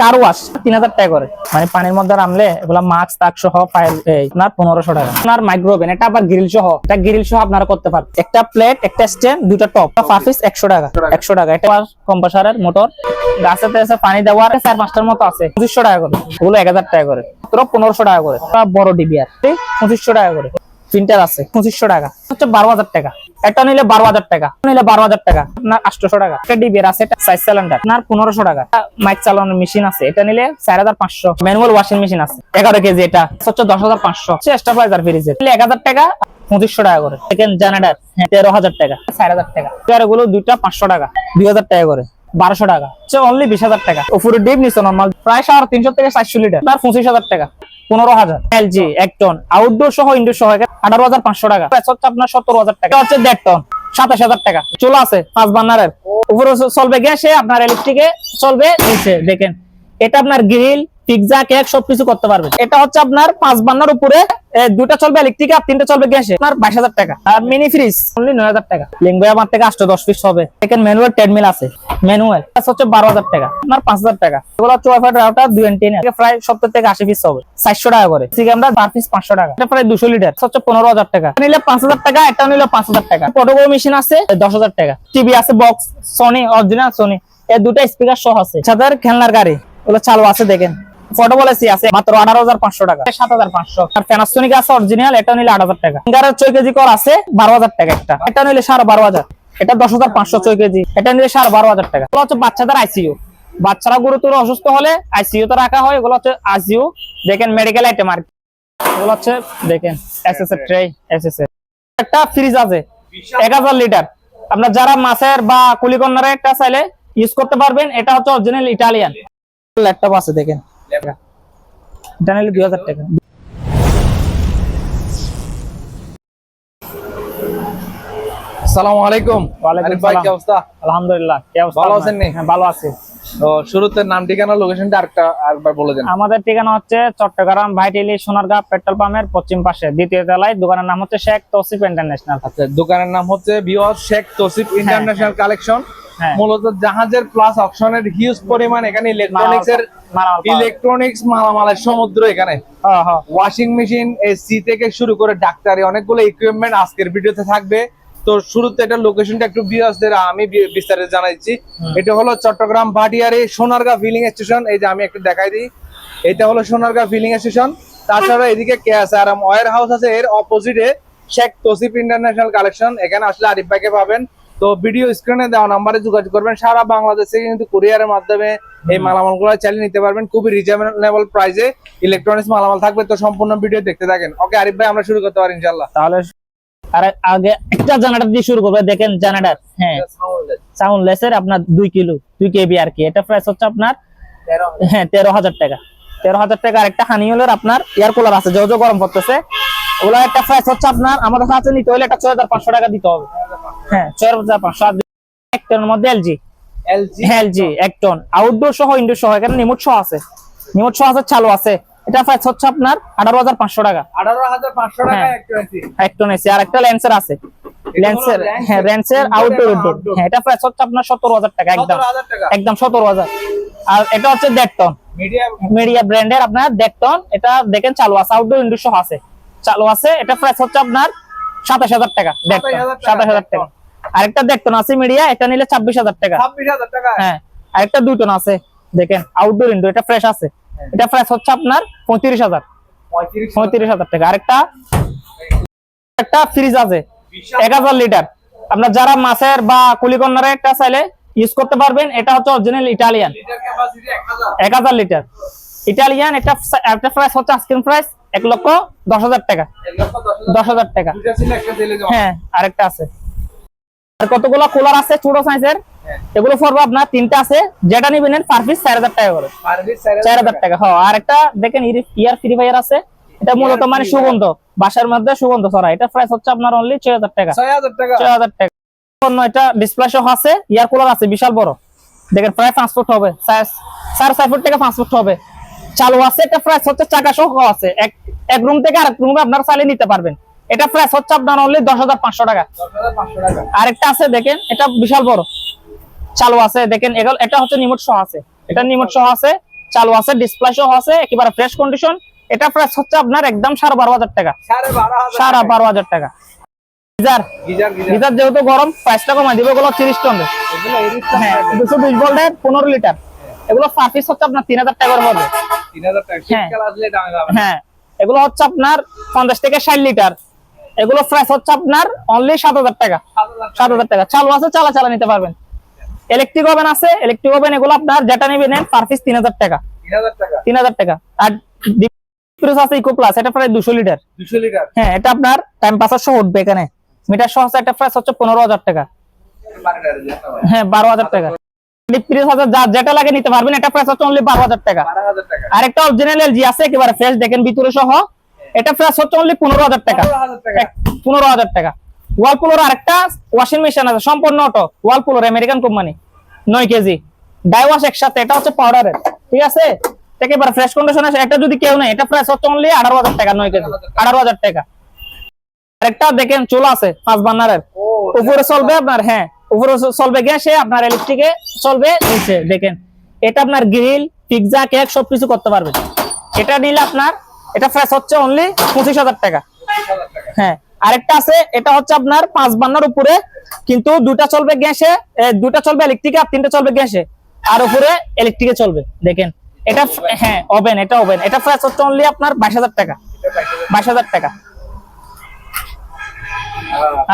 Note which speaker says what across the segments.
Speaker 1: Car wash তিন হাজার টাকা করে। মানে পানির মধ্যে নামলে এগুলা মাস্ক তাক সহ আপনার পনেরোশো টাকা। আপনার মাইক্রোওভেন এটা গ্রিল সহ। গ্রিল সহ আপনারা করতে পারবেন। একটা প্লেট একটা স্ট্যান্ড দুটা টপ পার পিস একশো টাকা। একশো টাকা। এটা কম্পাসারের মোটর গাছে এসে পানি দেওয়ার চার পাঁচটার মতো আছে। পঁচিশশো টাকা করে। ওগুলো এক হাজার টাকা করে। মাত্র পনেরোশো টাকা করে। বড় ডিবি আর পঁচিশশো টাকা করে। প্রিন্টার আছে। পঁচিশশো টাকা। হচ্ছে বারো হাজার টাকা। এটা নিলে বারো হাজার টাকা নিলে বারো হাজার টাকা, আপনার আটশোশো টাকা। একটা ডিবির আছে সাইজ সিলিন্ডার আপনার পনেরোশো টাকা। মাইক চালানোর মেশিন আছে, এটা নিলে চার হাজার পাঁচশো। ম্যানুয়াল ওয়াশিং মেশিন আছে, এগারো কেজি এটা হচ্ছে দশ হাজার পাঁচশো। স্টেবিলাইজার ফ্রিজের এক হাজার টাকা, পঁচিশশো টাকা করে। সেকেন্ড জেনারেটার তেরো হাজার টাকা, চার হাজার টাকা। এগুলো দুইটা পাঁচশো টাকা, দুই হাজার টাকা করে, বারোশো টাকা। হচ্ছে অনলি বিশ হাজার টাকা। উপরে ডিপ নিচ্ছে নর্মাল প্রায় সাড়ে তিনশো থেকে চারশো লিটার তার পঁচিশ হাজার টাকা। পনেরো হাজার। এলজি এক টন। আউটডোর সহ ইনডোর সহ আঠারো হাজার পাঁচশো টাকা। হচ্ছে আপনার সত্তর হাজার টাকা। হচ্ছে দেড় টন সাতাশ হাজার টাকা। চলে আছে পাঁচ বান্নারের। উপরে চলবে গ্যাসে আপনার ইলেকট্রিকে চলবে নিচে দেখেন। এটা আপনার গ্রিল পিৎজা কেক সবকিছু করতে পারবে। এটা হচ্ছে আপনার পাঁচ বান্নার উপরে দুটা চলবে ইলেকট্রিক আর তিনটা চলবে গ্যাসে। আপনার বাইশ হাজার টাকা। আর মিনি ফ্রিজ অনলি নয় হাজার টাকা। লিঙ্গো আমার থেকে আটশো দশ পিস হবে। সেকেন্ড ম্যানুয়াল ট্রেডমিল আছে। ম্যানুয়াল হচ্ছে বারো হাজার টাকা। আপনার পাঁচ হাজার টাকা। এগুলো চুয়াফাট রাউটার দুই এন্টিন প্রায় সত্তর থেকে আশি পিস হবে। চারশো টাকা করে। ঠিক আমরা পার পিস পাঁচশো টাকা। এটা প্রায় দুশো লিটার হচ্ছে পনেরো হাজার টাকা। নিলে পাঁচ হাজার টাকা, এটা নিলে পাঁচ হাজার টাকা। ফটোকো মেশিন আছে দশ হাজার টাকা। টিভি আছে বক্স সোনি অরিজিনাল সোনি এর দুটো স্পিকার সহ আছে। সাথে খেলনার গাড়ি। ওগুলো চালু আছে, দেখেন। ফটোবল এসি আছে, মাত্র আঠারো হাজার পাঁচশো টাকা। সাত হাজার পাঁচশো। আর প্যানাসোনিক আছে অরিজিনাল এটা নিলে আট হাজার টাকা। ফিঙ্গারের ছয় কেজি কর আছে, বারো হাজার টাকা একটা। এটা নিলে সাড়ে বারো হাজার। এটা দশ হাজার পাঁচশো ছয় কেজি। এটা নিলে সাড়ে বারো হাজার টাকা। হচ্ছে বাচ্চাদের আইসিইউ বাচ্চারা গুরুতর অসুস্থ হলে আইসিইউ তে রাখা হয়। এগুলো হচ্ছে আইসিইউ দেখেন মেডিকেল আইটেম আর। এগুলো হচ্ছে, দেখেন এসএস এর ট্রে এসএস এর একটা ফ্রিজ আছে, এক হাজার লিটার আপনার যারা মাছের বা কুলিকন্যারে একটা চাইলে ইউজ করতে পারবেন। এটা হচ্ছে অরিজিনাল ইটালিয়ান ল্যাপটপ আছে, দেখেন। এটা নিলে দুই হাজার টাকা।
Speaker 2: আসসালামু আলাইকুম।
Speaker 1: ওয়ালাইকুম
Speaker 2: অবস্থা?
Speaker 1: আলহামদুলিল্লাহ কি অবস্থা
Speaker 2: ভালো আছেন নি?
Speaker 1: হ্যাঁ ভালো আছি।
Speaker 2: শুরুতে নাম ঠিকানা লোকেশনটা আরেকটা আরেকবার বলে দেন।
Speaker 1: আমাদের ঠিকানা হচ্ছে চট্টগ্রাম ভাইটিলি সোনারগাঁ পেট্রোল পাম্পের পশ্চিম পাশে। দ্বিতীয় তলায় দোকানের নাম হচ্ছে শেখ তৌসিফ ইন্টারন্যাশনাল।
Speaker 2: আচ্ছা দোকানের নাম হচ্ছে বিওয়াস শেখ তসিফ ইন্টারন্যাশনাল কালেকশন।
Speaker 1: হ্যাঁ।
Speaker 2: মূলত জাহাজের প্লাস অপশনের হিউজ পরিমাণ এখানে ইলেকট্রনিক্স এর ইলেকট্রনিক্স মালামালের সমুদ্র এখানে।
Speaker 1: হ্যাঁ, হ্যাঁ।
Speaker 2: ওয়াশিং মেশিন এসি থেকে শুরু করে ডাক্তারি অনেকগুলো ইকুইপমেন্ট আজকের ভিডিওতে থাকবে। তো শুরুতে এটা লোকেশনটা একটু বিয়াসদের আমি বিস্তারিত জানাইছি। এটা হলো চট্টগ্রাম ভাটিয়ারি সোনারগাঁ ফিলিং স্টেশন এই যে আমি একটু দেখাই দিই। এটা হলো সোনারগাঁ ফিলিং স্টেশন তাছাড়া এদিকে কেএসআরএম ওয়ার হাউস আছে। এর অপোজিটে শেখ তসিফ ইন্টারন্যাশনাল কালেকশন এখানে আসলে আরিফ ভাইকে পাবেন। তো ভিডিও স্ক্রিনে দেওয়া নাম্বারে যোগাযোগ করবেন। সারা বাংলাদেশে কিন্তু কুরিয়ারের মাধ্যমে এই মালামালগুলো চালিয়ে নিতে পারবেন। খুবই রিজনেবল প্রাইসে ইলেকট্রনিক্স মালামাল থাকবে। তো সম্পূর্ণ ভিডিও দেখতে থাকেন। ওকে আরিফ ভাই আমরা শুরু করতে পারি ইনশাল্লাহ
Speaker 1: তাহলে আর আগে একটা জেনারেটর দিয়ে শুরু করবে। দেখেন জেনারেটর হ্যাঁ। সাউন্ডলেস এর আপনার দুই কিলো দুই কেবি আর কি। এটা প্রাইস হচ্ছে আপনার হ্যাঁ তেরো হাজার টাকা। তেরো হাজার টাকা আর একটা হানিওলের আপনার এয়ার কুলার আছে যে যে গরম পড়তেছে ওগুলো একটা প্রাইস হচ্ছে আপনার আমাদের কাছে নিতে হলে একটা ছয় হাজার পাঁচশো টাকা দিতে হবে। হ্যাঁ ছয় হাজার পাঁচশো। এক টনের মধ্যে এলজি
Speaker 2: এলজি
Speaker 1: এলজি এক টন আউটডোর সহ ইনডোর সহ এখানে নিমুট সহ আছে। নিমুট সহ আছে চালু আছে। এটা প্রাইস হচ্ছে আপনার আঠারো হাজার পাঁচশো টাকা।
Speaker 2: আঠারো হাজার পাঁচশো টাকা
Speaker 1: হ্যাঁ। এসি আর একটা ল্যান্সার আছে। ল্যান্সার হ্যাঁ ল্যান্সার আউটডোর
Speaker 2: outdoor?
Speaker 1: হ্যাঁ এটা প্রাইস হচ্ছে আপনার সতেরো হাজার টাকা একদম। একদম সতেরো হাজার। আর এটা হচ্ছে দেড় টন মিডিয়া ব্র্যান্ডের আপনার দেড় টন এটা দেখেন চালু আছে আউটডোর ইনডোর সহ আছে। চালু আছে এটা প্রাইস হচ্ছে আপনার সাতাশ হাজার টাকা দেড় টন
Speaker 2: 27,000 টাকা,
Speaker 1: সাতাশ হাজার টাকা। আরেকটা দেড় টন আছে মিডিয়া এটা নিলে ছাব্বিশ হাজার টাকা।
Speaker 2: ছাব্বিশ হাজার টাকা।
Speaker 1: হ্যাঁ আরেকটা দুই টন আছে। দেখেন আউটডোর ইনডোর এটা ফ্রেশ আছে। এটা প্রাইস হচ্ছে আপনার পঁয়ত্রিশ হাজার।
Speaker 2: পঁয়ত্রিশ
Speaker 1: হাজার। টাকা। আরেকটা একটা ফ্রিজ আছে এক হাজার লিটার আপনার যারা মাছের বা কুলিকন্যারে একটা চাইলে ইউজ করতে পারবেন। এটা হচ্ছে অরিজিনাল ইটালিয়ান
Speaker 2: এক হাজার।
Speaker 1: লিটার ইটালিয়ান একটা একটা প্রাইস হচ্ছে আজকের প্রাইস এক লক্ষ দশ হাজার টাকা।
Speaker 2: দশ হাজার।
Speaker 1: টাকা। হ্যাঁ আরেকটা আছে। আর কতগুলো কুলার আছে? ছোট সাইজের। এগুলো পড়বে আপনার তিনটা আছে। যেটা নিবেন পার পিস চার হাজার টাকা করে।
Speaker 2: চার
Speaker 1: হাজার টাকা। হ্যাঁ। আর একটা দেখেন ইয়ার ফ্রি ফায়ার আছে। এটা মূলত মানে সুগন্ধ। বাসার মধ্যে সুগন্ধ ছড়া এটা প্রাইস হচ্ছে আপনার অনলি ছয় হাজার টাকা।
Speaker 2: ছয় হাজার টাকা।
Speaker 1: ছয় হাজার টাকা। অন্য এটা ডিসপ্লে সহ আছে ইয়ার কুলার আছে বিশাল বড়। দেখেন প্রায় পাঁচ ফুট হবে। সাড়ে চার ফুট থেকে পাঁচ ফুট হবে। চালু আছে এটা প্রাইস হচ্ছে চাকা সহ আছে। এক এক রুম থেকে আরেক রুমে আপনারা চালিয়ে নিতে পারবেন। এটা প্রাইস হচ্ছে আপনার অনলি দশ হাজার পাঁচশো টাকা। আরেকটা আছে দেখেন এটা বিশাল বড়। চালু আছে দেখেন এগুলো এটা হচ্ছে নিমট সহ আছে। এটা নিমট সহ আছে চালু আছে ডিসপ্লে সহ আছে একেবারে ফ্রেশ কন্ডিশন এটা প্রাইস হচ্ছে আপনার একদম সাড়ে বারো হাজার টাকা।
Speaker 2: সাড়ে বারো হাজার
Speaker 1: টাকা। গিজার
Speaker 2: গিজার
Speaker 1: যেহেতু গরম প্রাইসটা কমাই দিবে এগুলো তিরিশ টন। হ্যাঁ দুশো বিশ ভোল্টের পনেরো লিটার এগুলো পার পিস হচ্ছে আপনার তিন হাজার টাকা করে পড়বে
Speaker 2: তিন হাজার টাকা।
Speaker 1: হ্যাঁ। হ্যাঁ এগুলো হচ্ছে আপনার পঞ্চাশ থেকে ষাট লিটার এগুলো প্রাইস হচ্ছে আপনার অনলি সাত হাজার টাকা।
Speaker 2: সাত হাজার
Speaker 1: টাকা। চালু আছে চালা চালা নিতে পারবেন। ইলেকট্রিক ওভেন আছে ইলেকট্রিক ওভেন এগুলো আপনার যেটা নেবেন পার পিস তিন হাজার টাকা?
Speaker 2: তিন হাজার টাকা।
Speaker 1: আর আছে ইকো প্লাস এটা প্রায় দুশো লিটার
Speaker 2: দুশো লিটার
Speaker 1: হ্যাঁ এটা আপনার টাইম পাসার সহ উঠবে এখানে। মিটার সহ আছে একটা প্রাইস হচ্ছে পনেরো হাজার টাকা। হ্যাঁ বারো হাজার টাকা। যেটা লাগে নিতে পারবেন এটা প্রাইস হচ্ছে অনলি বারো হাজার টাকা।
Speaker 2: বারো হাজার টাকা।
Speaker 1: আর একটা অরিজিনাল এলজি আছে একেবারে ফ্রেশ দেখেন ভিতরে সহ। এটা প্রাইস হচ্ছে অনলি পনেরো হাজার টাকা।
Speaker 2: পনেরো হাজার টাকা।
Speaker 1: ওয়ালপুলোর আরেকটা ওয়াশিং মেশিন আছে সম্পূর্ণ অটো ওয়ালপুলোর আমেরিকান কোম্পানি নয় কেজি। ডাই ওয়াশ একসাথে এটা হচ্ছে পাউডারের ঠিক আছে? একেবারে ফ্রেশ কন্ডিশন আছে এটা যদি কেউ নেই এটা প্রাইস হচ্ছে অনলি আঠারো হাজার টাকা নয় কেজি আঠারো হাজার টাকা। আরেকটা দেখেন চুলা আছে পাঁচ বান্নারের উপরে চলবে আপনার হ্যাঁ উপরে চলবে গ্যাসে আপনার ইলেকট্রিকে চলবে নিচে দেখেন। এটা আপনার গ্রিল পিৎজা কেক সবকিছু করতে পারবেন। এটা নিলে আপনার এটা প্রাইস হচ্ছে অনলি পঁচিশ হাজার টাকা। হ্যাঁ আরেকটা আছে, এটা হচ্ছে আপনার পাঁচ বান্নার উপরে, কিন্তু দুটা চলবে গ্যাসে দুটা চলবে ইলেকট্রিকে আর তিনটা চলবে গ্যাসে। আর উপরে ইলেকট্রিকে চলবে, দেখেন। এটা হ্যাঁ ওভেন এটা ওভেন এটা প্রাইস হচ্ছে অনলি আপনার বাইশ হাজার টাকা।
Speaker 2: বাইশ হাজার
Speaker 1: টাকা।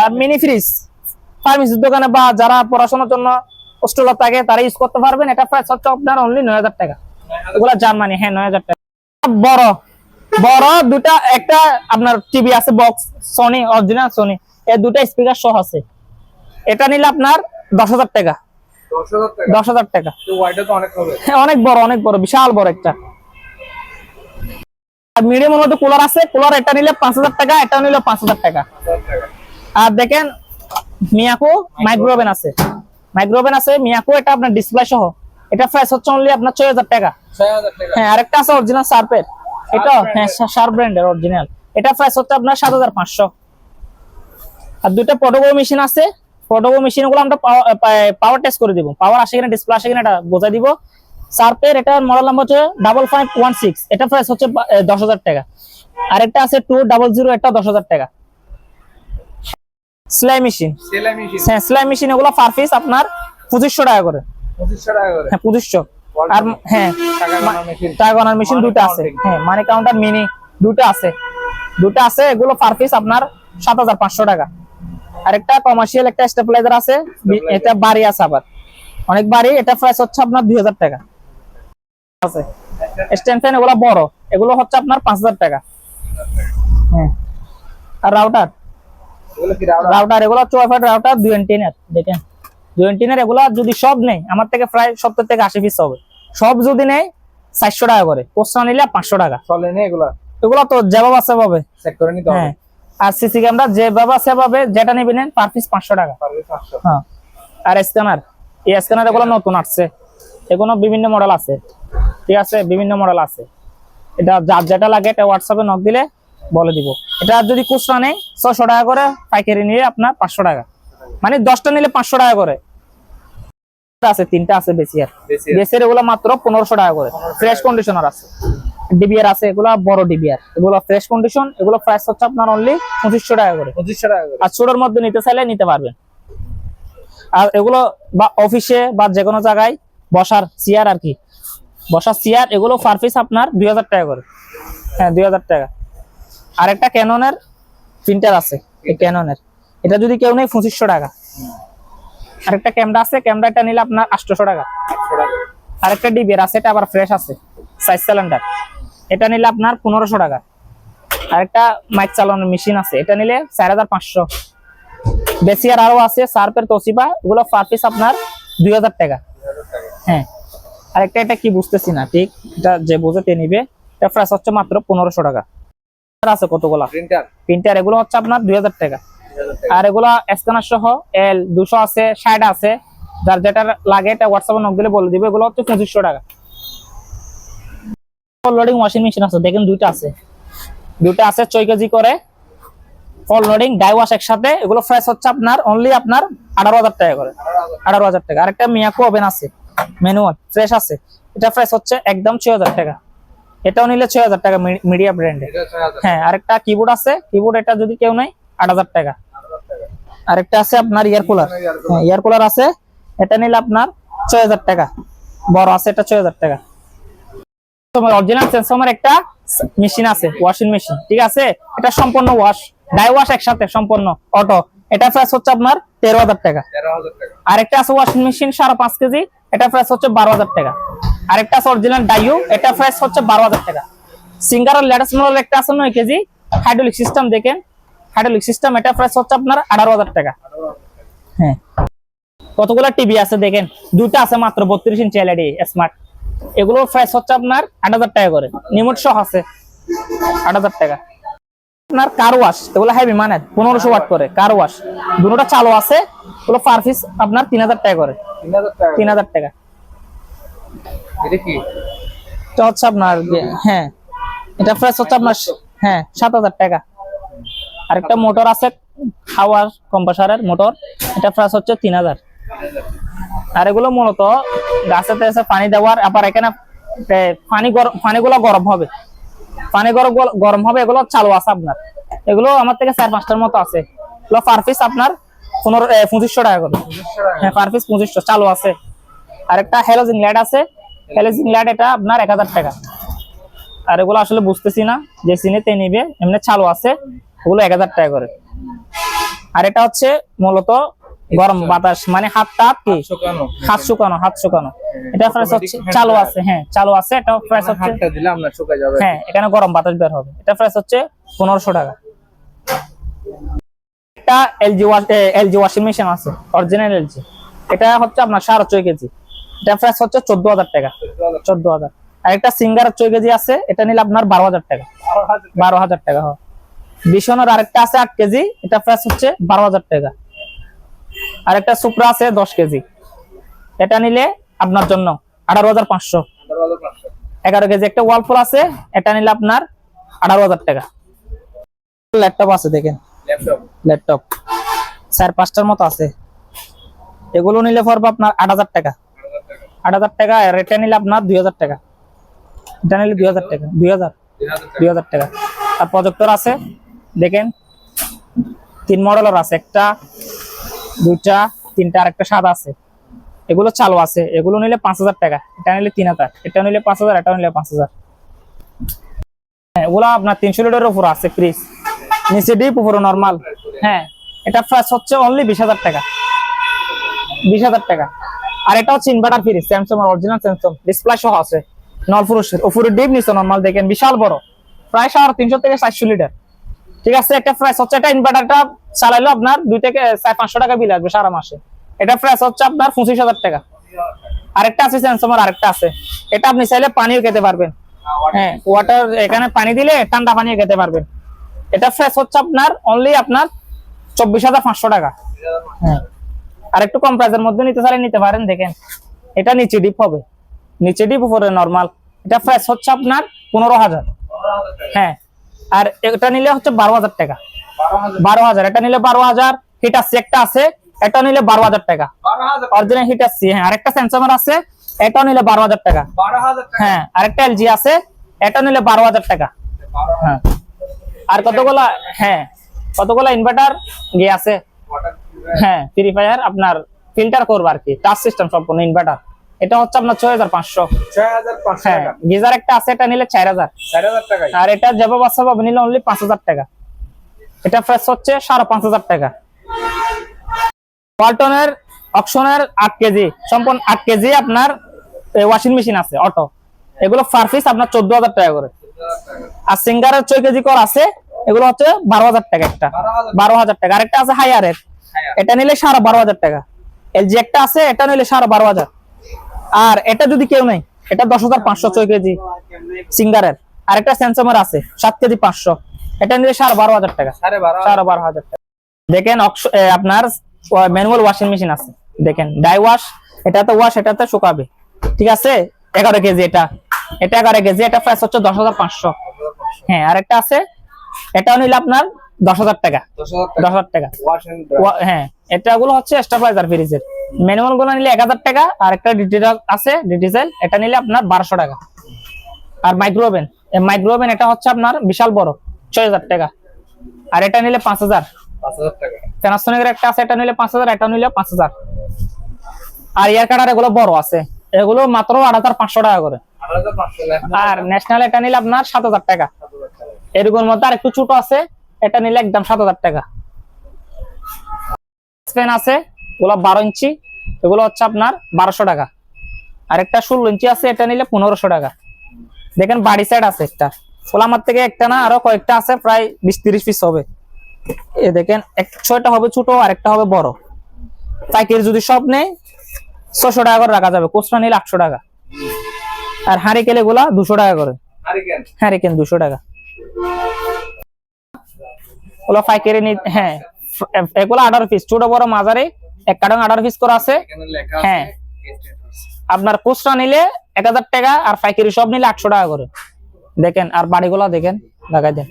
Speaker 1: আর মিনি ফ্রিজ ফার্মেসির দোকানে বা যারা পড়াশোনার জন্য হোস্টেলে থাকে, তারা ইউজ করতে পারবেন। এটা প্রাইস হচ্ছে আপনার অনলি নয় হাজার টাকা। এগুলা জার্মানি হ্যাঁ নয় হাজার টাকা। বড় বড় দুটা একটা আপনার টিভি আছে বক্স সনি অরিজিনাল সনি এই দুটা স্পিকার সহ আছে। এটা নিলে আপনার দশ হাজার টাকা।
Speaker 2: দশ হাজার টাকা? অনেক
Speaker 1: হ্যাঁ, অনেক বড় অনেক বড় বিশাল বড় একটা। আর মিডিয়ামের মধ্যে কুলার আছে। কুলার এটা নিলে পাঁচ হাজার টাকা এটা নিলে পাঁচ হাজার টাকা। আর দেখেন মিয়াকো মাইক্রোওভেন আছে। মাইক্রোওভেন আছে মিয়াকো এটা আপনার ডিসপ্লে সহ। এটা প্রাইস হচ্ছে অনলি আপনার ছয় হাজার টাকা। হ্যাঁ আরেকটা আছে অরিজিনাল শার্পের এটা হ্যাঁ ব্র্যান্ডের অরিজিনাল এটা প্রাইস হচ্ছে আপনার সাত হাজার পাঁচশো। আর দুটো পটোগো মেশিন আছে। পটোগো মেশিনগুলো আমরা পাওয়ার টেস্ট করে দিব। পাওয়ার আসে কিনা ডিসপ্লে আসে কিনা এটা বোঝাই দিব। এটা মডেল নাম্বার হচ্ছে ডাবল ফাইভ ওয়ান সিক্স এটা প্রাইস হচ্ছে বা- এ, দশ হাজার টাকা। আরেকটা আছে টু ডাবল জিরো এটা দশ হাজার টাকা। সেলাই মেশিন
Speaker 2: সেলাই মেশিন
Speaker 1: হ্যাঁ সেলাই মেশিন এগুলো পার পিস আপনার পঁচিশশো টাকা করে।
Speaker 2: পঁচিশশো টাকা করে।
Speaker 1: হ্যাঁ পঁচিশশো। আর হ্যাঁ
Speaker 2: টাকা গোনার মেশিন Money
Speaker 1: দুটো আছে। হ্যাঁ মানি কাউন্টার মিনি দুটো আছে। দুটো আছে এগুলো পার পিস আপনার সাত হাজার পাঁচশো টাকা। আরেকটা কমার্শিয়াল একটা স্টেবিলাইজার আছে এটা বাড়ি আছে আবার। অনেক বাড়ি এটা প্রাইস হচ্ছে আপনার দুই হাজার টাকা। আছে। স্ট্যান্ড ফ্যান এগুলো বড় এগুলো হচ্ছে আপনার পাঁচ হাজার টাকা। হ্যাঁ। আর রাউটার
Speaker 2: রাউটার
Speaker 1: রাউটার এগুলো চুয়াফাট রাউটার দুই এন্টিনার দেখেন। দুই এন্টিনার এগুলো যদি সব নেই আমার থেকে প্রায় সত্তর থেকে আশি পিস হবে। সব যদি নেই চারশো টাকা করে। কোর্সটা নিলে পাঁচশো টাকা।
Speaker 2: চলে নি এগুলো?
Speaker 1: এগুলো তো যেভাবে আছে পাবে
Speaker 2: চেক করে নিতে হবে।
Speaker 1: হ্যাঁ। আর সিসি ক্যামেরা যেভাবে আছে পাবে যেটা নেবেন পার পিস পাঁচশো টাকা। হ্যাঁ। আর স্ক্যানার এই স্ক্যানার এগুলো নতুন আসছে। এগুলো বিভিন্ন মডেল আছে। ঠিক আছে? বিভিন্ন মডেল আছে। এটা যার যেটা লাগে এটা হোয়াটসঅ্যাপে নক দিলে বলে দিব। এটা যদি খুচরা নেই ছশো টাকা করে পাইকারি নিলে আপনার পাঁচশো টাকা। মানে দশটা নিলে পাঁচশো টাকা করে। আছে তিনটা আছে বেশি বেসের এগুলো মাত্র পনেরোশো টাকা করে। ফ্রেশ কন্ডিশনার আছে। ডিবিআর আছে এগুলো বড় ডিবিআর এগুলো ফ্রেশ কন্ডিশন এগুলো প্রাইস হচ্ছে আপনার অনলি পঁচিশশো টাকা করে।
Speaker 2: পঁচিশশো টাকা করে।
Speaker 1: আর ছোটোর মধ্যে নিতে চাইলে নিতে পারবেন। আর এগুলো বা অফিসে বা যে কোনো জায়গায় বসার চেয়ার আর কি। বসার চেয়ার এগুলো পার পিস আপনার দুই হাজার টাকা করে। হ্যাঁ দুই হাজার টাকা। আর একটা ক্যাননের প্রিন্টার আছে এই ক্যাননের এটা যদি কেউ নেই পঁচিশশো টাকা। আরেকটা ক্যামেরা আছে ক্যামেরাটা নিলে আপনার আটশোশো টাকা। আরেকটা ডিবির আছে এটা আবার ফ্রেশ আছে সাইজ সিলিন্ডার এটা নিলে আপনার পনেরোশো টাকা। আরেকটা মাইক চালানোর মেশিন আছে এটা নিলে চার হাজার পাঁচশো। বেশি আর আরও আছে সার্পের তোসিবা ওগুলো পার পিস আপনার দুই হাজার টাকা। হ্যাঁ আরেকটা এটা কি বুঝতেছি না ঠিক? এটা যে বুঝেতে নিবে এটা ফ্রেশ হচ্ছে মাত্র পনেরোশো টাকা। আছে কতগুলা?
Speaker 2: প্রিন্টার
Speaker 1: প্রিন্টার এগুলো হচ্ছে আপনার দুই হাজার টাকা। আর এগুলো স্ক্যানার সহ এল দুশো আছে ষাট আছে। যার যেটা লাগে এটা হোয়াটসঅ্যাপে নক দিলে বলে দিবে। এগুলো হচ্ছে পঁচিশশো টাকা। লোডিং ওয়াশিং মেশিন আছে। দেখেন দুইটা আছে। দুইটা আছে ছয় কেজি করে। ফল লোডিং ডাই ওয়াশ একসাথে। এগুলো প্রাইস হচ্ছে আপনার অনলি আপনার আঠারো হাজার টাকা করে। আঠারো হাজার টাকা। আরেকটা মিয়াকো ওভেন আছে। ম্যানুয়াল ফ্রেশ আছে। এটা প্রাইস হচ্ছে একদম ছয় হাজার টাকা। এটাও নিলে ছয় হাজার টাকা মিডিয়া ব্র্যান্ডে হ্যাঁ আরেকটা কিবোর্ড আছে। কিবোর্ড এটা যদি কেউ নেয় আট হাজার টাকা। আরেকটা আছে আপনার ইয়ার কুলার। হ্যাঁ ইয়ার কুলার আছে। এটা নিলে আপনার ছয় হাজার টাকা। বড় আছে এটা ছয় হাজার টাকা। অরিজিনাল সেন্সমের একটা মেশিন আছে ওয়াশিং মেশিন ঠিক আছে? এটা সম্পূর্ণ ওয়াশ ডাই ওয়াশ একসাথে সম্পূর্ণ অটো এটা প্রাইস হচ্ছে আপনার তেরো হাজার টাকা। আরেকটা আছে ওয়াশিং মেশিন সাড়ে পাঁচ কেজি এটা প্রাইস হচ্ছে বারো হাজার টাকা। আরেকটা আছে অরিজিনাল ডাইউ এটা প্রাইস হচ্ছে বারো হাজার টাকা। সিঙ্গারের লেটেস্ট মডেল একটা আছে নয় কেজি হাইড্রোলিক সিস্টেম দেখেন। হাইড্রোলিক সিস্টেম এটা প্রাইস হচ্ছে আপনার আঠারো হাজার টাকা। হ্যাঁ। কতগুলো টিভি আছে দেখেন? দুটো আছে মাত্র বত্রিশ ইঞ্চি এলইডি স্মার্ট এগুলো প্রাইস হচ্ছে আপনার আট হাজার টাকা করে। নিমোট সহ আছে। আট হাজার টাকা। আপনার কার ওয়াশ এগুলো হেভি মানে পনেরোশো ওয়াট করে কার ওয়াশ দুটোটা চালু আছে এগুলো পার পিস আপনার তিন হাজার টাকা করে।
Speaker 2: তিন হাজার টাকা। এটা
Speaker 1: হচ্ছে আপনার হ্যাঁ। এটা প্রাইস হচ্ছে আপনার হ্যাঁ সাত হাজার টাকা। আরেকটা মোটর আছে, হাওয়ার কম্প্রেসারের মোটর। এটা প্রাইস হচ্ছে তিন হাজার। আর এগুলো মূলত গাছে টাছে পানি দেওয়ার, আবার এখানে পানি গরম পানিগুলো গরম হবে। পানি গরম গরম হবে, এগুলো চালু আছে আপনার। এগুলো আমার থেকে চার পাঁচটার মতো আছে। এগুলো পার পিস আপনার পনেরো পঁচিশশো টাকা করে। হ্যাঁ পার পিস পঁচিশশো, চালু আছে। আরেকটা হ্যালোজিং লাইট আছে। হ্যালোজিং লাইট এটা আপনার এক হাজার টাকা। আর এগুলো আসলে বুঝতেছি না, যে সিনেতে নিবে, এমনি চালু আছে। ওগুলো এক হাজার টাকা করে। আর এটা হচ্ছে মূলত গরম বাতাস মানে হাত টাত কি? হাত শুকানো হাত শুকানো এটা প্রাইস হচ্ছে চালু আছে হ্যাঁ চালু আছে এটা প্রাইস হচ্ছে।
Speaker 2: হাতটা দিলে আপনার শুকায় যাবে।
Speaker 1: হ্যাঁ এখানে গরম বাতাস বের হবে। এটা প্রাইস হচ্ছে পনেরোশো টাকা। একটা এলজি এলজি ওয়াশিং মেশিন আছে অরিজিনাল এলজি এটা হচ্ছে আপনার সাড়ে ছয় কেজি। এটা প্রাইস হচ্ছে চোদ্দ হাজার টাকা। চোদ্দ হাজার। আর একটা সিঙ্গার ছয় কেজি আছে এটা নিলে আপনার বারো হাজার টাকা।
Speaker 2: বারো হাজার
Speaker 1: বারো হাজার টাকা হয় বিশনের আরেকটা আছে আট কেজি এটা প্রাইস হচ্ছে বারো হাজার টাকা। আরেকটা সুপ্রা আছে দশ কেজি। এটা নিলে আপনার জন্য আঠারো হাজার পাঁচশো। এগারো কেজি একটা ওয়ালফুল আছে এটা নিলে আপনার আঠারো হাজার টাকা। ল্যাপটপ আছে দেখেন।
Speaker 2: ল্যাপটপ?
Speaker 1: চার পাঁচটার মতো আছে। এগুলো নিলে পড়বে আপনার আট হাজার টাকা। আট হাজার টাকা আর এটা নিলে আপনার দুই হাজার টাকা। এটা নিলে দুই হাজার টাকা দুই হাজার দুই হাজার টাকা। আর প্রজেক্টর আছে দেখেন, তিন মডেলের আছে, একটা, দুইটা, তিনটা আর একটা সাদা আছে। এগুলো চালু আছে, এগুলো নিলে পাঁচ হাজার টাকা, এটা নিলে তিন হাজার, এটা নিলে পাঁচ হাজার এটা নিলে পাঁচ হাজার। হ্যাঁ এগুলো আপনার তিনশো লিটারের উপর আছে ফ্রিজ নিচে ডিপ উপরে নর্মাল হ্যাঁ এটা প্রাইস হচ্ছে অনলি বিশ হাজার টাকা। বিশ হাজার টাকা। আর এটা হচ্ছে inverter fridge Samsung original Samsung display সহ আছে। নলপুরুষের উপরে ডিপ নিচে নর্মাল দেখেন বিশাল বড়। প্রায় সাড়ে তিনশো থেকে চারশো লিটার। ঠিক আছে, একটা প্রাইস হচ্ছে, একটা ইনভার্টারটা চালাইলো আপনার দুই থেকে চার পাঁচশো টাকা বিল আসবে সারা মাসে। এটা প্রাইস হচ্ছে আপনার পঁচিশ হাজার টাকা। আরেকটা আছে স্যামসাং আরেকটা আছে। এটা আপনি চাইলে পানিও খেতে পারবেন। হ্যাঁ ওয়াটার এখানে পানি দিলে ঠান্ডা পানিও খেতে পারবেন। এটা প্রাইস হচ্ছে আপনার অনলি আপনার চব্বিশ হাজার পাঁচশো টাকা। হ্যাঁ আর একটু কম প্রাইসের মধ্যে নিতে চাইলে নিতে পারেন, দেখেন। এটা নিচে ডিপ হবে। নিচে ডিপ উপরে নর্মাল এটা প্রাইস হচ্ছে আপনার পনেরো হাজার। হ্যাঁ আর এটা নিলে হচ্ছে বারো হাজার টাকা।
Speaker 2: বারো হাজার।
Speaker 1: এটা নিলে বারো হাজার হিটার সি একটা আছে এটা নিলে বারো হাজার টাকা। অরিজিনাল হিটার সি হ্যাঁ আরেকটা স্যামসাং আছে এটা নিলে বারো হাজার টাকা।
Speaker 2: বারো হাজার টাকা।
Speaker 1: হ্যাঁ আরেকটা এলজি আছে এটা নিলে বারো হাজার টাকা। হ্যাঁ। আর কতগুলা হ্যাঁ কতগুলা ইনভার্টার গিয়ে আছে? হ্যাঁ ফ্রি ফায়ার আপনার ফিল্টার করব আর কি টাচ সিস্টেম সম্পূর্ণ ইনভার্টার এটা হচ্ছে আপনার ছয় হাজার পাঁচশো। হ্যাঁ গিজার একটা আছে এটা নিলে চার হাজার। আর এটা যাব বাচ্চা পাবে নিলে অনলি পাঁচ হাজার টাকা। এটা প্রাইস হচ্ছে সাড়ে পাঁচ হাজার টাকা। ওয়ালটনের অপশনের আট কেজি সম্পূর্ণ আট কেজি আপনার ওয়াশিং মেশিন আছে অটো এগুলো পার পিস আপনার চোদ্দ হাজার টাকা করে। আর সিঙ্গারের ছয় কেজি কর আছে এগুলো হচ্ছে বারো হাজার টাকা একটা।
Speaker 2: বারো হাজার
Speaker 1: টাকা। আরেকটা আছে হায়ারের
Speaker 2: Higher।
Speaker 1: এটা নিলে সাড়ে বারো হাজার টাকা। এলজি একটা আছে এটা নিলে সাড়ে বারো হাজার। আর এটা যদি কেউ নেই এটা দশ হাজার পাঁচশো ছয় কেজি সিঙ্গারের। আর আরেকটা স্যামসাংয়ের আছে সাত কেজি পাঁচশো। এটা নিলে সাড়ে বারো হাজার টাকা।
Speaker 2: সাড়ে বারো হাজার।
Speaker 1: টাকা। দেখেন আপনার ম্যানুয়াল ওয়াশিং মেশিন আছে। দেখেন ডাই ওয়াশ এটাতে ওয়াশ এটাতে শুকাবে। ঠিক আছে? এগারো কেজি এটা। এটা এগারো কেজি এটা প্রাইস হচ্ছে দশ হাজার পাঁচশো। হ্যাঁ আর একটা আছে এটাও নিলে আপনার দশ হাজার টাকা।
Speaker 2: দশ হাজার টাকা।
Speaker 1: হ্যাঁ এটা গুলো হচ্ছে স্টাবিলাইজার ফ্রিজের ম্যানুয়ালগুলো নিলে এক হাজার টাকা আর একটা ডিজিটাল আছে ডিজিটাল এটা নিলে আপনার বারোশো টাকা। আর মাইক্রো ওভেন মাইক্রো ওভেন এটা হচ্ছে আপনার বিশাল বড় ছয় হাজার টাকা। আর এটা নিলে পাঁচ হাজার। প্যানাসোনিকের একটা আছে এটা নিলে পাঁচ হাজার এটা নিলে পাঁচ হাজার। আর ইয়ার কাটার এগুলো বড় আছে এগুলো মাত্র আট হাজার পাঁচশো টাকা করে। আর ন্যাশনাল এটা নিলে আপনার সাত হাজার টাকা। এরকম মধ্যে আর একটু ছোট আছে এটা নিলে একদম সাত হাজার টাকা। ফ্যান আছে এগুলো বারো ইঞ্চি এগুলো হচ্ছে আপনার বারোশো টাকা। আর একটা ষোলো ইঞ্চি আছে এটা নিলে পনেরোশো টাকা। দেখেন বাড়ি সাইড আছে একটা। ওগুলো আমার থেকে একটা না আরও কয়েকটা আছে প্রায় বিশ তিরিশ পিস হবে। এ দেখেন এক ছয়টা হবে ছোট আর একটা হবে বড়। পাইকারি যদি সব নেই ছশো টাকা করে রাখা যাবে। কোচটা নিলে আটশো টাকা। আর হাঁড়ি গুলা দুশো টাকা করে।
Speaker 2: হারিকেন?
Speaker 1: দুশো টাকা। ওগুলো পাইকারি নি হ্যাঁ এগুলো আঠারো পিস ছোট বড় মাঝারি এক কার্টন আঠারো পিস করে আছে। হ্যাঁ। আপনার খুচরা নিলে এক হাজার টাকা আর পাইকারি সব নিলে আটশো টাকা করে। দেখেন আর বাড়িগুলো দেখেন লাগাই দেন।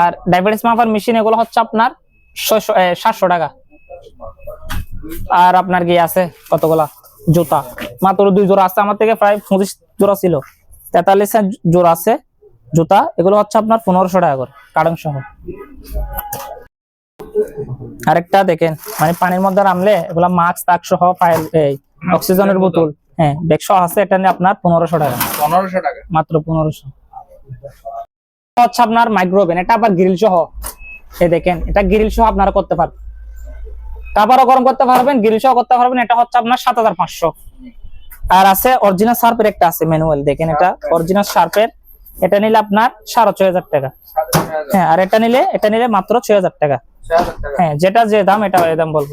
Speaker 1: আর ডায়াবেটিস মাপার মেশিন এগুলো হচ্ছে আপনার সাতশো টাকা। আর আপনার কি আছে? কতগুলা? জুতা। মাত্র দুই জোড়া আছে। আমার থেকে প্রায় পঁচিশ জোড়া ছিল। তেতাল্লিশ জোড়া আছে। জুতা এগুলো হচ্ছে আপনার পনেরোশো টাকা করে কারণ সহ। আরেকটা দেখেন মানে পানির মধ্যে নামলে এগুলা মাস্ক তাক সহ ফাইল এই অক্সিজেনের বোতল। হ্যাঁ ব্যাগ আছে এটা নিয়ে আপনার পনেরোশো টাকা।
Speaker 2: পনেরোশো টাকা?
Speaker 1: মাত্র পনেরোশো। হচ্ছে আপনার মাইক্রোওভেন এটা আবার গ্রিল সহ। এই দেখেন এটা গ্রিল সহ আপনারা করতে পারবেন। কাবারও গরম করতে পারবেন গ্রিল সহ করতে পারবেন এটা হচ্ছে আপনার সাত হাজার পাঁচশো। আর আছে অরিজিনাল শার্পের একটা আছে ম্যানুয়াল দেখেন এটা অরিজিনাল শার্পের এটা নিলে আপনার সাড়ে ছয় হাজার টাকা। হ্যাঁ আর এটা নিলে এটা নিলে মাত্র ছয় হাজার টাকা। হ্যাঁ যেটা যে দাম এটা এই দাম বলব।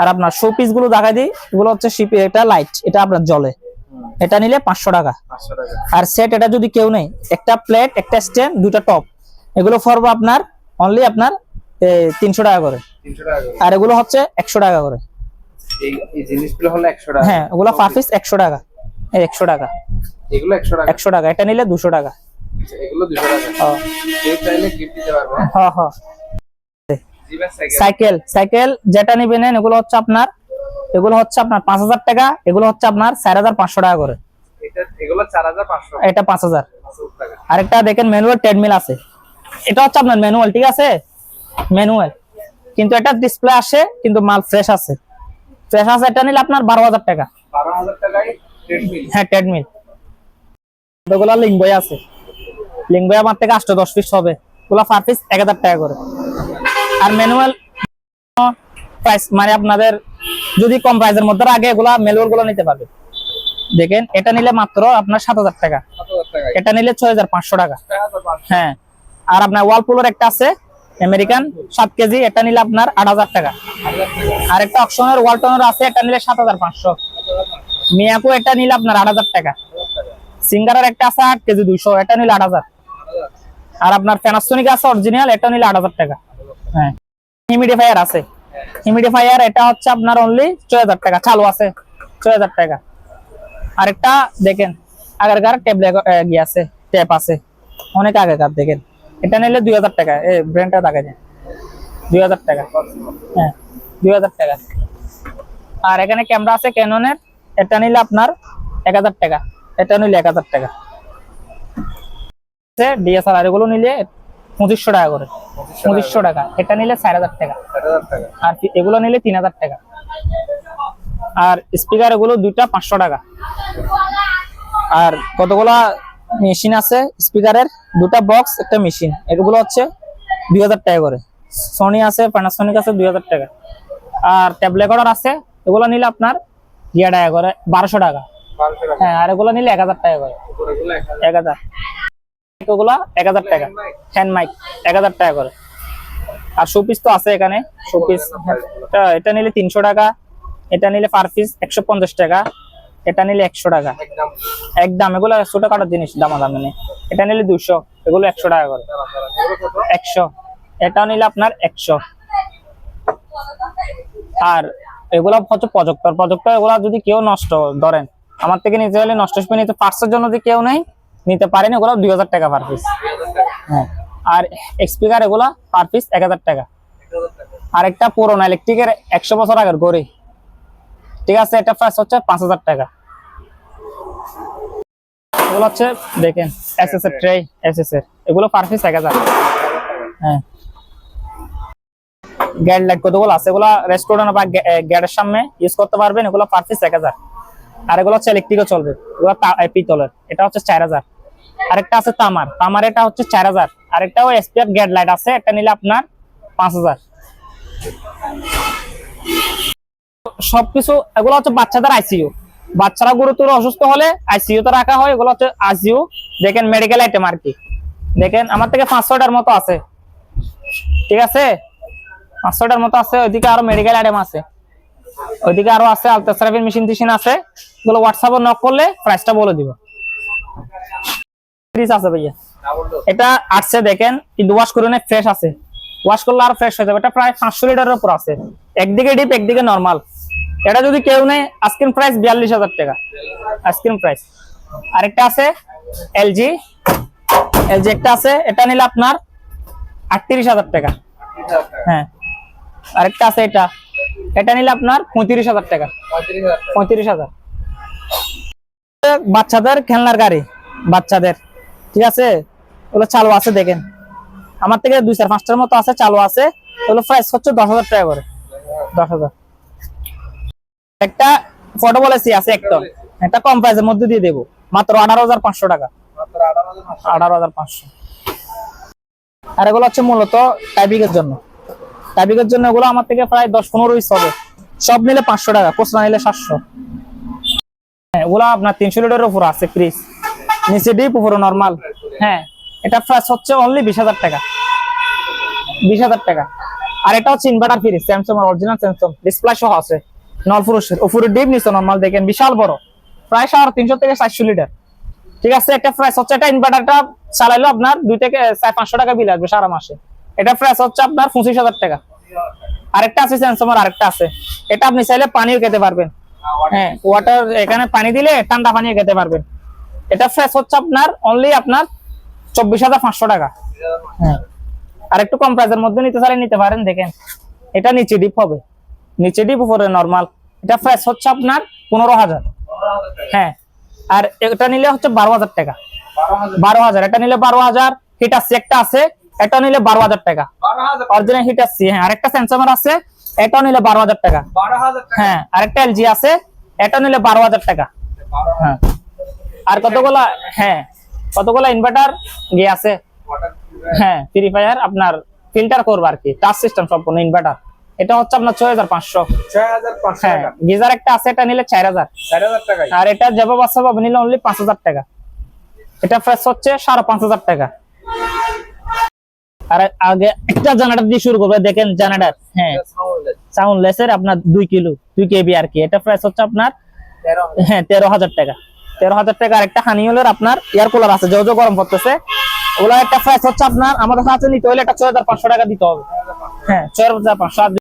Speaker 1: আর আপনার শো পিসগুলো দেখাই দিই এগুলো হচ্ছে এটা লাইট এটা আপনার জলে। এটা নিলে পাঁচশো টাকা। আর সেট এটা যদি কেউ নেই একটা প্লেট একটা স্ট্যান্ড দুটা টপ এগুলো পড়ব আপনার অনলি আপনার তিনশো টাকা করে। আর এগুলো হচ্ছে একশো টাকা করে। হ্যাঁ ওগুলো পার পিস একশো টাকা। একশো টাকা।
Speaker 2: একশো টাকা
Speaker 1: এটা নিলে দুশো টাকা।
Speaker 2: এগুলো দুশো টাকা। কেউ চাইলে গিফট দিতে পারবে হ্যাঁ?
Speaker 1: হ হ
Speaker 2: সাইকেল
Speaker 1: সাইকেল সাইকেল যেটা নিবেন এগুলো হচ্ছে আপনার এগুলো হচ্ছে আপনার পাঁচ হাজার টাকা এগুলো হচ্ছে আপনার চার হাজার পাঁচশো টাকা করে।
Speaker 2: এটা এগুলো চার হাজার পাঁচশো।
Speaker 1: এটা পাঁচ হাজার।
Speaker 2: টাকা।
Speaker 1: আরেকটা দেখেন ম্যানুয়াল ট্রেডমিল আছে। এটা হচ্ছে আপনার ম্যানুয়াল ঠিক আছে? ম্যানুয়াল কিন্তু এটা ডিসপ্লে আসে কিন্তু মাল ফ্রেশ আছে। ফ্রেশ আছে এটা নিলে আপনার বারো হাজার টাকা।
Speaker 2: টাকায় ট্রেডমিল
Speaker 1: হ্যাঁ ট্রেডমিল ওগুলো লিঙ্ক বই আছে। লিঙ্ক বই আমার থেকে আটশো দশ পিস হবে। ওগুলো পার পিস এক হাজার টাকা করে। আর ম্যানুয়াল প্রাইস মানে আপনাদের যদি কম প্রাইসের মধ্যে আগে এগুলা ম্যানুয়ালগুলো নিতে পারবে। দেখেন এটা নিলে মাত্র আপনার সাত হাজার টাকা। এটা নিলে ছয় হাজার পাঁচশো টাকা। হ্যাঁ। আর আপনার ওয়ালপুলের একটা আছে আমেরিকান সাত কেজি এটা নিলে আপনার আট হাজার টাকা।
Speaker 2: হাজার টাকা
Speaker 1: আর একটা অপশনের ওয়ালটনের আছে এটা নিলে সাত হাজার পাঁচশো। মিয়াকো এটা নিলে আপনার আট হাজার টাকা। সিঙ্গারের একটা আছে আট কেজি দুইশো এটা নিলে আট হাজার। আর আপনার প্যানাসোনিক আছে অরিজিনাল এটা নিলে আট হাজার টাকা। হ্যাঁ। হিমিডিফায়ার আছে। হিমিডিফায়ার এটা হচ্ছে আপনার অনলি ছয় হাজার টাকা, চালু আছে, ছয় হাজার টাকা। আরেকটা দেখেন, আগেরকার ট্যাবলেট আছে ট্যাপ আছে। অনেক আগেকার, দেখেন। এটা নিলে দুই হাজার টাকা এই ব্র্যান্ডটা দেখা যায়। দুই হাজার টাকা। হ্যাঁ দুই হাজার টাকা। আর এখানে ক্যামেরা আছে ক্যাননের এটা নিলে আপনার এক হাজার টাকা, এটা নিলে এক হাজার টাকা। ডিএসএলআর এগুলো নিলে পঁচিশশো টাকা করে। পঁচিশশো টাকা এটা নিলে চার হাজার টাকা। আর এগুলো নিলে তিন হাজার টাকা। আর স্পিকার এগুলো দুইটা পাঁচশো টাকা। আর কতগুলা মেশিন আছে স্পিকারের দুটা বক্স একটা মেশিন এগুলো হচ্ছে দুই হাজার টাকা করে। সনি আছে প্যানাসনিক আছে দুই হাজার টাকা। আর ট্যাবলেকটার আছে এগুলো নিলে আপনার ইয়া টাকা করে বারোশো টাকা। হ্যাঁ আর এগুলো নিলে এক হাজার টাকা করে।
Speaker 2: এক হাজার।
Speaker 1: এগুলা এক হাজার টাকা। হ্যান্ড মাইক, এক হাজার টাকা করে। আর শোপিস তো আছে এখানে, শোপিস। এটা নিলে তিনশো টাকা, এটা নিলে পার পিস একশো পঞ্চাশ টাকা, এটা নিলে একশো টাকা।
Speaker 2: একদম,
Speaker 1: এগুলো টাকার জিনিস দামা দামে নেই। এটা নিলে দুশো এগুলো একশো টাকা করে। একশো, এটাও নিলে আপনার একশো। আর এগুলো হচ্ছে প্রজেক্টর প্রজেক্টর এগুলো যদি কেউ নষ্ট ধরেন, আমার থেকে নিতে হলে নষ্ট নিতে, পার্সের জন্য যদি কেউ নেই নিতে পারেন, এগুলো দুই হাজার টাকা পার পিস হ্যাঁ। আর স্পিকার এগুলো পার পিস এক হাজার টাকা। আর একটা পুরোনো ইলেকট্রিকের একশো বছর আগের গড়ি ঠিক আছে, এটা প্রাইস হচ্ছে পাঁচ হাজার টাকা। এগুলো হচ্ছে, দেখেন এসএস এর ট্রে এসএস এর। এগুলো পার পিস এক হাজার। হ্যাঁ। গ্যাড লাইট কতগুলো আছে? এগুলো রেস্টুরেন্ট বা গ্যাডের সামনে ইউজ করতে পারবেন, এগুলো পার পিস এক হাজার। আর এগুলো হচ্ছে ইলেকট্রিকও চলবে। এগুলো পিতলের। এটা হচ্ছে চার হাজার। আরেকটা আছে তামার। তামার এটা হচ্ছে চার হাজার। আরেকটা ওই এসপিআর গ্যাড লাইট আছে, এটা নিলে আপনার পাঁচ হাজার। সবকিছু, এগুলো হচ্ছে বাচ্চাদের আইসিইউ বাচ্চারা গুরুতর অসুস্থ হলে আইসিইউ তে রাখা হয়, এগুলো হচ্ছে আইসিইউ দেখেন মেডিকেল আইটেম আর কি। দেখেন, আমার থেকে পাঁচশোটার মতো আছে। ঠিক আছে? পাঁচশোটার মতো আছে, ওইদিকে আরও মেডিকেল আইটেম আছে। ওইদিকে আরও আছে আলট্রাসাউন্ড মেশিন টিশিন আছে। এগুলো হোয়াটসঅ্যাপে নক করলে প্রাইসটা বলে দিব। ফ্রিজ আছে ভাইয়া। এটা আসছে দেখেন, কিন্তু ওয়াশ করে ফ্রেশ আছে। ওয়াশ করলে আর ফ্রেশ হয়ে যাবে। এটা প্রায় পাঁচশো লিটারের উপর আছে। একদিকে ডিপ একদিকে নর্মাল এটা যদি কেউ নেই আইসক্রিম প্রাইস বিয়াল্লিশ হাজার টাকা। আইসক্রিম প্রাইস আরেকটা আছে এলজি এলজি একটা আছে, এটা নিলে আপনার আটত্রিশ হাজার টাকা। হ্যাঁ। আরেকটা আছে এটা। এটা নিলে আপনার পঁয়ত্রিশ হাজার টাকা। পঁয়ত্রিশ হাজার। বাচ্চাদের খেলনার গাড়ি। বাচ্চাদের। ঠিক আছে? ওগুলো চালু আছে দেখেন। আমার থেকে দুই চার, পাঁচটার মতো আছে, চালু আছে। ওগুলো প্রাইস হচ্ছে দশ হাজার টাকা করে। দশ হাজার। একটা ফটো বলেছি, আছে একটা। একটা কম প্রাইসের মধ্যে দিয়ে দেবো। মাত্র আঠারো হাজার পাঁচশো টাকা। আঠারো হাজার পাঁচশো। আর এগুলো হচ্ছে মূলত টাইপিং এর জন্য। টাইপিং এর জন্য এগুলো আমার থেকে প্রায় দশ পনেরো পিস হবে। সব মিলে পাঁচশো টাকা খুচরা নিলে সাতশো। হ্যাঁ ওগুলো আপনার তিনশো লিটারের উপর আছে ফ্রিজ নিচে ডিপ উপরে নর্মাল হ্যাঁ। এটা প্রাইস হচ্ছে অনলি বিশ হাজার টাকা। বিশ হাজার টাকা। আর এটা হচ্ছে inverter fridge Samsung original Samsung display সহ আছে। নল পুরুষের উপরে ডিপ নিচে নর্মাল দেখেন বিশাল বড়। প্রায় সাড়ে তিনশো থেকে চারশো লিটার ঠিক আছে একটা প্রাইস হচ্ছে। এটা ইনভার্টারটা চালাইলো আপনার দুই থেকে চার পাঁচশো টাকা বিল আসবে সারা মাসে। এটা প্রাইস হচ্ছে আপনার পঁচিশ হাজার টাকা। আরেকটা আছে স্যামসাং আরেকটা আছে। এটা আপনি চাইলে পানিও খেতে পারবেন। হ্যাঁ ওয়াটার এখানে পানি দিলে ঠান্ডা পানিও খেতে পারবেন। এটা ফ্রেশ হচ্ছে আপনার অনলি আপনার চব্বিশ হাজার পাঁচশো টাকা। হ্যাঁ। আর একটু কম প্রাইসের মধ্যে নিতে চাইলে নিতে পারেন দেখেন। এটা নিচে ডিপ হবে। নিচে ডিপ উপরে নর্মাল এটা ফ্রেশ হচ্ছে আপনার পনেরো হাজার। হ্যাঁ। আর এটা নিলে হচ্ছে বারো হাজার টাকা। বারো হাজার। এটা নিলে বারো হাজার। হিটার সি একটা আছে এটা নিলে বারো হাজার টাকা। অরিজিনাল হিটার সি হ্যাঁ। আরেকটা স্যামসাং আছে এটা নিলে বারো হাজার টাকা। হ্যাঁ। আরেকটা এলজি আছে এটা নিলে বারো হাজার টাকা। হ্যাঁ। আর কতগুলা হ্যাঁ কতগুলা ইনভার্টার গিয়ে আছে? হ্যাঁ ফ্রি ফায়ার আপনার ফিল্টার করব আর কি টাচ সিস্টেম সম্পূর্ণ ইনভার্টার এটা হচ্ছে আপনার ছয় হাজার পাঁচশো। হ্যাঁ গিজার একটা আছে এটা নিলে চার হাজার। আর এটা যাব বাচ্চা পাবে নিলে অনলি পাঁচ হাজার টাকা। এটা প্রাইস হচ্ছে সাড়ে পাঁচ হাজার টাকা। আর আগে একটা জানাটার দিয়ে শুরু করবে দেখেন জানাটার হ্যাঁ। সাউন্ড লেসের আপনার দুই কিলো দুই কেবি আর কি। এটা প্রাইস হচ্ছে আপনার হ্যাঁ তেরো হাজার টাকা। তেরো হাজার টাকা একটা হানি হলের আপনার এয়ার কুলার আছে যেহেতু গরম পড়তেছে ওগুলো একটা প্রাইস হচ্ছে আপনার, আমাদের কাছে নিতে হলে একটা ছয় হাজার পাঁচশো টাকা দিতে হবে। হ্যাঁ ছয় হাজার পাঁচশো।